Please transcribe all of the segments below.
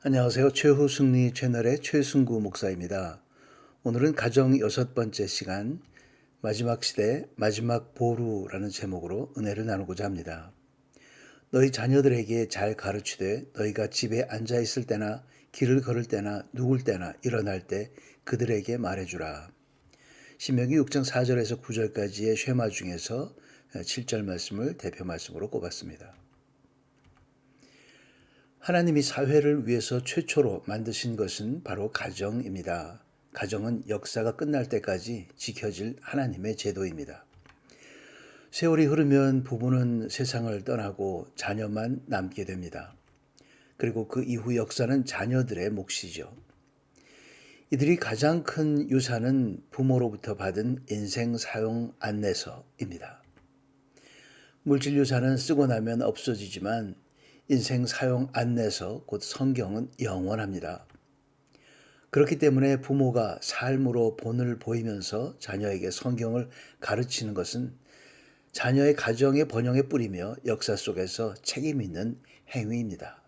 안녕하세요. 최후 승리 채널의 최승구 목사입니다. 오늘은 가정 여섯 번째 시간 마지막 시대 마지막 보루라는 제목으로 은혜를 나누고자 합니다. 너희 자녀들에게 잘 가르치되 너희가 집에 앉아 있을 때나 길을 걸을 때나 누울 때나 일어날 때 그들에게 말해주라. 신명기 6장 4절에서 9절까지의 쉐마 중에서 7절 말씀을 대표 말씀으로 꼽았습니다. 하나님이 사회를 위해서 최초로 만드신 것은 바로 가정입니다. 가정은 역사가 끝날 때까지 지켜질 하나님의 제도입니다. 세월이 흐르면 부부는 세상을 떠나고 자녀만 남게 됩니다. 그리고 그 이후 역사는 자녀들의 몫이죠. 이들이 가장 큰 유산은 부모로부터 받은 인생 사용 안내서입니다. 물질 유산은 쓰고 나면 없어지지만 인생 사용 안내서 곧 성경은 영원합니다. 그렇기 때문에 부모가 삶으로 본을 보이면서 자녀에게 성경을 가르치는 것은 자녀의 가정의 번영에 뿌리며 역사 속에서 책임 있는 행위입니다.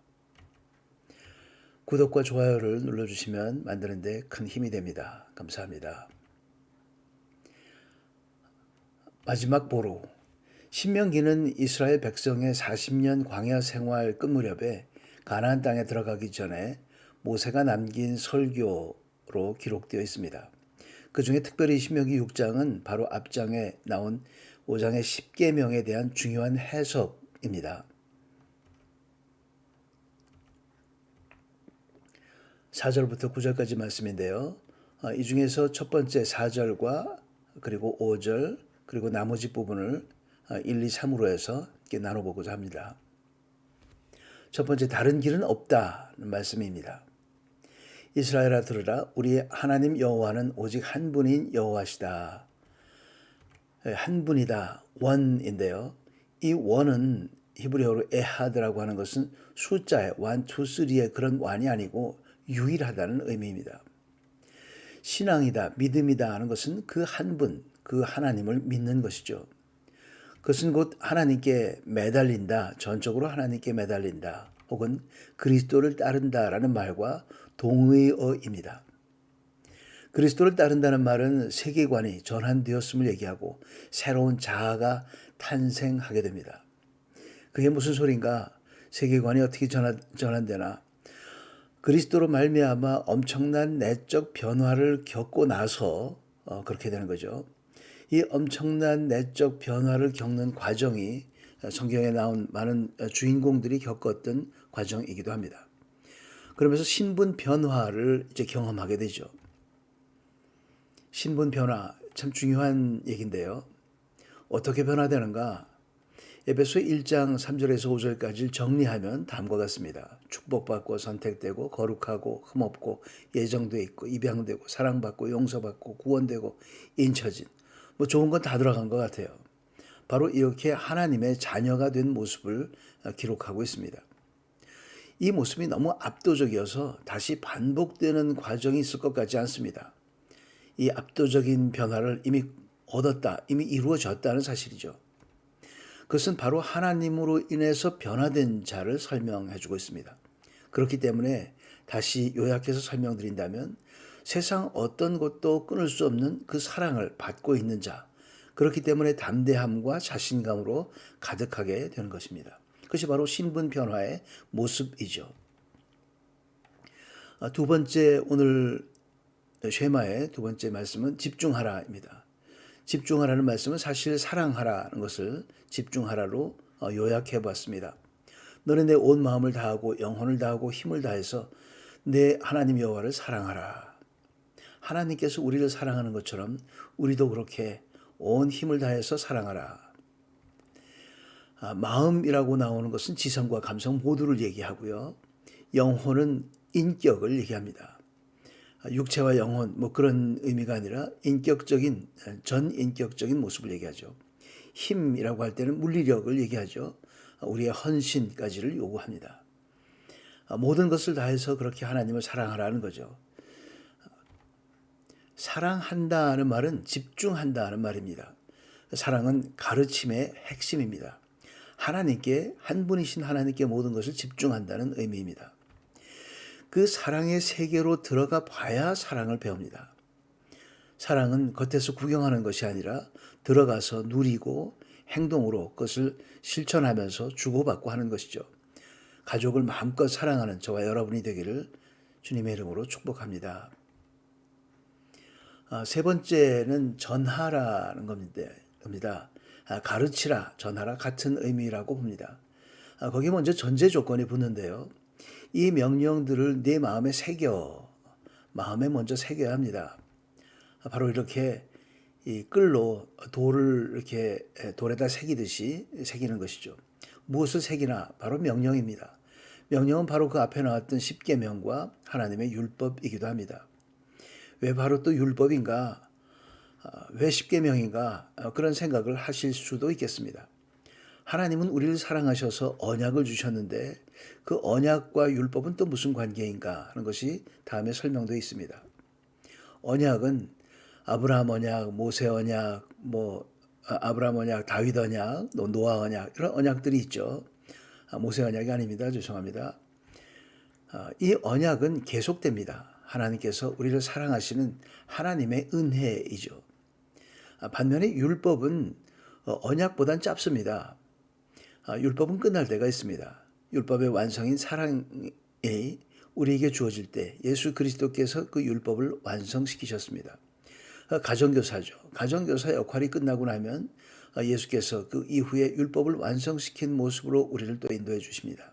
구독과 좋아요를 눌러주시면 만드는데 큰 힘이 됩니다. 감사합니다. 마지막 보루. 신명기는 이스라엘 백성의 40년 광야 생활 끝 무렵에 가나안 땅에 들어가기 전에 모세가 남긴 설교로 기록되어 있습니다. 그 중에 특별히 신명기 6장은 바로 앞장에 나온 5장의 10계명에 대한 중요한 해석입니다. 4절부터 9절까지 말씀인데요. 아, 이 중에서 첫 번째 4절과 그리고 5절 그리고 나머지 부분을 1, 2, 3으로 해서 이렇게 나눠보고자 합니다. 첫 번째 다른 길은 없다는 말씀입니다. 이스라엘아 들으라 우리 하나님 여호와는 오직 한 분인 여호와시다. 한 분이다. 원인데요. 이 원은 히브리어로 에하드라고 하는 것은 숫자의 1, 2, 3의 그런 완이 아니고 유일하다는 의미입니다. 신앙이다, 믿음이다 하는 것은 그 한 분, 그 하나님을 믿는 것이죠. 그것은 곧 하나님께 매달린다, 전적으로 하나님께 매달린다, 혹은 그리스도를 따른다라는 말과 동의어입니다. 그리스도를 따른다는 말은 세계관이 전환되었음을 얘기하고 새로운 자아가 탄생하게 됩니다. 그게 무슨 소린가? 세계관이 어떻게 전환, 전환되나? 그리스도로 말미암아 엄청난 내적 변화를 겪고 나서 어, 그렇게 되는 거죠. 이 엄청난 내적 변화를 겪는 과정이 성경에 나온 많은 주인공들이 겪었던 과정이기도 합니다. 그러면서 신분 변화를 이제 경험하게 되죠. 신분 변화 참 중요한 얘기인데요. 어떻게 변화되는가? 에베소 1장 3절에서 5절까지를 정리하면 다음과 같습니다. 축복받고 선택되고 거룩하고 흠없고 예정돼 있고 입양되고 사랑받고 용서받고 구원되고 인쳐진 뭐 좋은 건 다 들어간 것 같아요. 바로 이렇게 하나님의 자녀가 된 모습을 기록하고 있습니다. 이 모습이 너무 압도적이어서 다시 반복되는 과정이 있을 것 같지 않습니다. 이 압도적인 변화를 이미 얻었다, 이미 이루어졌다는 사실이죠. 그것은 바로 하나님으로 인해서 변화된 자를 설명해 주고 있습니다. 그렇기 때문에 다시 요약해서 설명드린다면 세상 어떤 것도 끊을 수 없는 그 사랑을 받고 있는 자. 그렇기 때문에 담대함과 자신감으로 가득하게 되는 것입니다. 그것이 바로 신분 변화의 모습이죠. 아, 두 번째 오늘 쉐마의 두 번째 말씀은 집중하라입니다. 집중하라는 말씀은 사실 사랑하라는 것을 집중하라로 어, 요약해 봤습니다. 너는 내 온 마음을 다하고 영혼을 다하고 힘을 다해서 내 하나님 여호와를 사랑하라. 하나님께서 우리를 사랑하는 것처럼 우리도 그렇게 온 힘을 다해서 사랑하라. 아, 마음이라고 나오는 것은 지성과 감성 모두를 얘기하고요. 영혼은 인격을 얘기합니다. 아, 육체와 영혼 뭐 그런 의미가 아니라 인격적인 전 인격적인 모습을 얘기하죠. 힘이라고 할 때는 물리력을 얘기하죠. 아, 우리의 헌신까지를 요구합니다. 모든 것을 다해서 그렇게 하나님을 사랑하라는 거죠. 사랑한다는 말은 집중한다는 말입니다. 사랑은 가르침의 핵심입니다. 하나님께 한 분이신 하나님께 모든 것을 집중한다는 의미입니다. 그 사랑의 세계로 들어가 봐야 사랑을 배웁니다. 사랑은 겉에서 구경하는 것이 아니라 들어가서 누리고 행동으로 그것을 실천하면서 주고받고 하는 것이죠. 가족을 마음껏 사랑하는 저와 여러분이 되기를 주님의 이름으로 축복합니다. 아, 세 번째는 전하라는 겁니다. 아, 가르치라, 전하라 같은 의미라고 봅니다. 아, 거기 먼저 전제 조건이 붙는데요. 이 명령들을 내 마음에 새겨, 마음에 먼저 새겨야 합니다. 아, 바로 이렇게 이 끌로 돌을 이렇게 돌에다 새기듯이 새기는 것이죠. 무엇을 새기나 바로 명령입니다. 명령은 바로 그 앞에 나왔던 십계명과 하나님의 율법이기도 합니다. 왜 바로 또 율법인가? 아, 왜 십계명인가? 아, 그런 생각을 하실 수도 있겠습니다. 하나님은 우리를 사랑하셔서 언약을 주셨는데 그 언약과 율법은 또 무슨 관계인가 하는 것이 다음에 설명되어 있습니다. 언약은 아브라함 언약, 모세 언약, 뭐 아, 아브라함 언약, 다윗 언약, 노아 언약 이런 언약들이 있죠. 모세 언약이 아닙니다. 죄송합니다. 이 언약은 계속됩니다. 하나님께서 우리를 사랑하시는 하나님의 은혜이죠. 반면에 율법은 어, 언약보단 짧습니다. 율법은 끝날 때가 있습니다. 율법의 완성인 사랑이 우리에게 주어질 때 예수 그리스도께서 그 율법을 완성시키셨습니다. 가정교사죠. 가정교사 역할이 끝나고 나면 예수께서 그 이후에 율법을 완성시킨 모습으로 우리를 또 인도해 주십니다.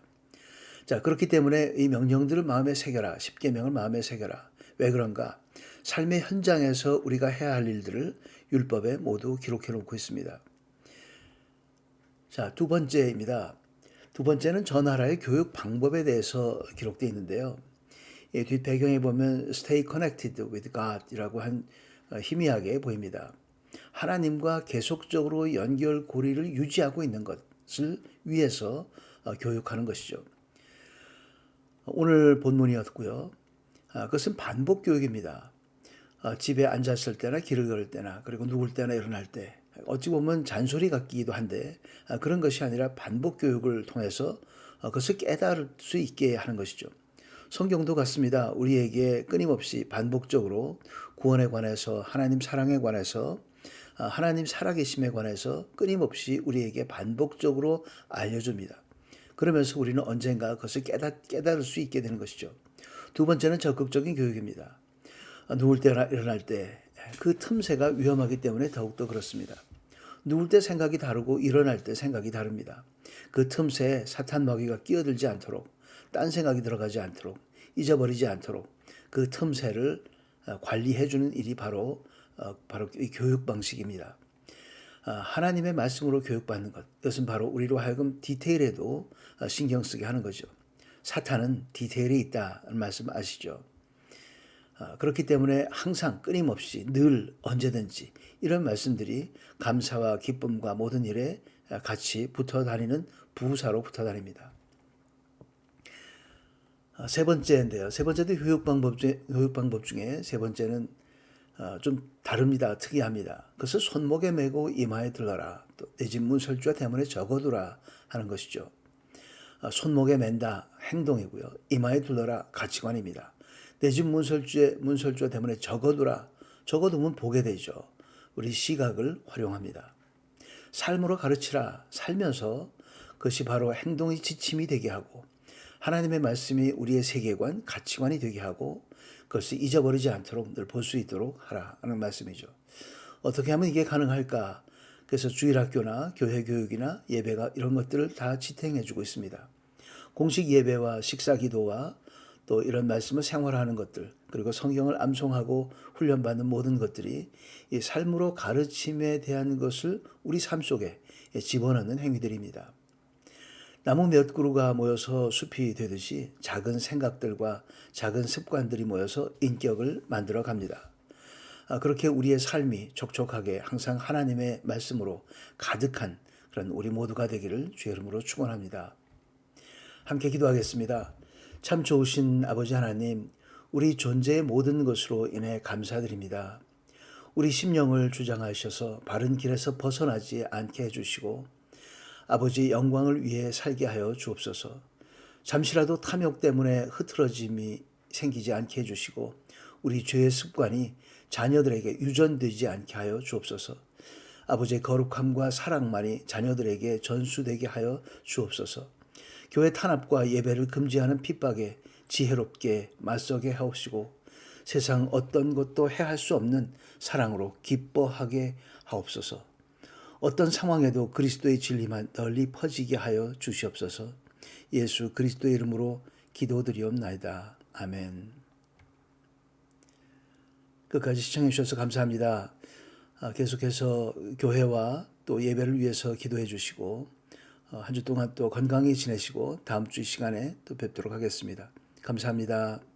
자, 그렇기 때문에 이 명령들을 마음에 새겨라. 10계명을 마음에 새겨라. 왜 그런가? 삶의 현장에서 우리가 해야 할 일들을 율법에 모두 기록해 놓고 있습니다. 자, 두 번째입니다. 두 번째는 전하라의 교육 방법에 대해서 기록되어 있는데요. 이 뒷배경에 보면 stay connected with God이라고 한 어, 희미하게 보입니다. 하나님과 계속적으로 연결 고리를 유지하고 있는 것을 위해서 어, 교육하는 것이죠. 오늘 본문이었고요. 아, 그것은 반복 교육입니다. 아, 집에 앉았을 때나 길을 걸을 때나 그리고 누울 때나 일어날 때 어찌 보면 잔소리 같기도 한데 아, 그런 것이 아니라 반복 교육을 통해서 그것을 깨달을 수 있게 하는 것이죠. 성경도 같습니다. 우리에게 끊임없이 반복적으로 구원에 관해서 하나님 사랑에 관해서 하나님 살아계심에 관해서 끊임없이 우리에게 반복적으로 알려줍니다. 그러면서 우리는 언젠가 그것을 깨닫, 깨달을 수 있게 되는 것이죠. 두 번째는 적극적인 교육입니다. 누울 때나 일어날 때 그 틈새가 위험하기 때문에 더욱더 그렇습니다. 누울 때 생각이 다르고 일어날 때 생각이 다릅니다. 그 틈새에 사탄 먹이가 끼어들지 않도록 딴 생각이 들어가지 않도록 잊어버리지 않도록 그 틈새를 관리해 주는 일이 바로 어, 바로 이 교육 방식입니다. 아, 하나님의 말씀으로 교육받는 것. 이것은 바로 우리로 하여금 디테일에도 어, 신경 쓰게 하는 거죠. 사탄은 디테일이 있다는 말씀 아시죠? 아, 그렇기 때문에 항상 끊임없이 늘 언제든지 이런 말씀들이 감사와 기쁨과 모든 일에 같이 붙어 다니는 부사로 붙어 다닙니다. 아, 세 번째인데요. 세 번째도 교육 방법 중에, 교육 방법 중에 세 번째는 어, 좀 다릅니다. 특이합니다. 그것을 손목에 메고 이마에 들러라. 내집 문 설주와 대문에 적어두라 하는 것이죠. 어, 손목에 맨다 행동이고요. 이마에 둘러라 가치관입니다. 내 집 문설주에 문설주와 대문에 적어두라. 적어두면 보게 되죠. 우리 시각을 활용합니다. 삶으로 가르치라. 살면서 그것이 바로 행동의 지침이 되게 하고 하나님의 말씀이 우리의 세계관, 가치관이 되게 하고 그것을 잊어버리지 않도록 늘 볼 수 있도록 하라는 말씀이죠. 어떻게 하면 이게 가능할까? 그래서 주일학교나 교회 교육이나 예배가 이런 것들을 다 지탱해 주고 있습니다. 공식 예배와 식사 기도와 또 이런 말씀을 생활하는 것들 그리고 성경을 암송하고 훈련받는 모든 것들이 이 삶으로 가르침에 대한 것을 우리 삶 속에 집어넣는 행위들입니다. 나무 몇 그루가 모여서 숲이 되듯이 작은 생각들과 작은 습관들이 모여서 인격을 만들어 갑니다. 아, 그렇게 우리의 삶이 촉촉하게 항상 하나님의 말씀으로 가득한 그런 우리 모두가 되기를 주의 이름으로 축원합니다. 함께 기도하겠습니다. 참 좋으신 아버지 하나님, 우리 존재의 모든 것으로 인해 감사드립니다. 우리 심령을 주장하셔서 바른 길에서 벗어나지 않게 해주시고 아버지 영광을 위해 살게 하여 주옵소서. 잠시라도 탐욕 때문에 흐트러짐이 생기지 않게 해주시고 우리 죄의 습관이 자녀들에게 유전되지 않게 하여 주옵소서. 아버지의 거룩함과 사랑만이 자녀들에게 전수되게 하여 주옵소서. 교회 탄압과 예배를 금지하는 핍박에 지혜롭게 맞서게 하옵시고 세상 어떤 것도 해할 수 없는 사랑으로 기뻐하게 하옵소서. 어떤 상황에도 그리스도의 진리만 널리 퍼지게 하여 주시옵소서. 예수 그리스도의 이름으로 기도드리옵나이다. 아멘. 끝까지 시청해 주셔서 감사합니다. 아, 계속해서 교회와 또 예배를 위해서 기도해 주시고 어, 한주 동안 또 건강히 지내시고 다음 주이 시간에 또 뵙도록 하겠습니다. 감사합니다.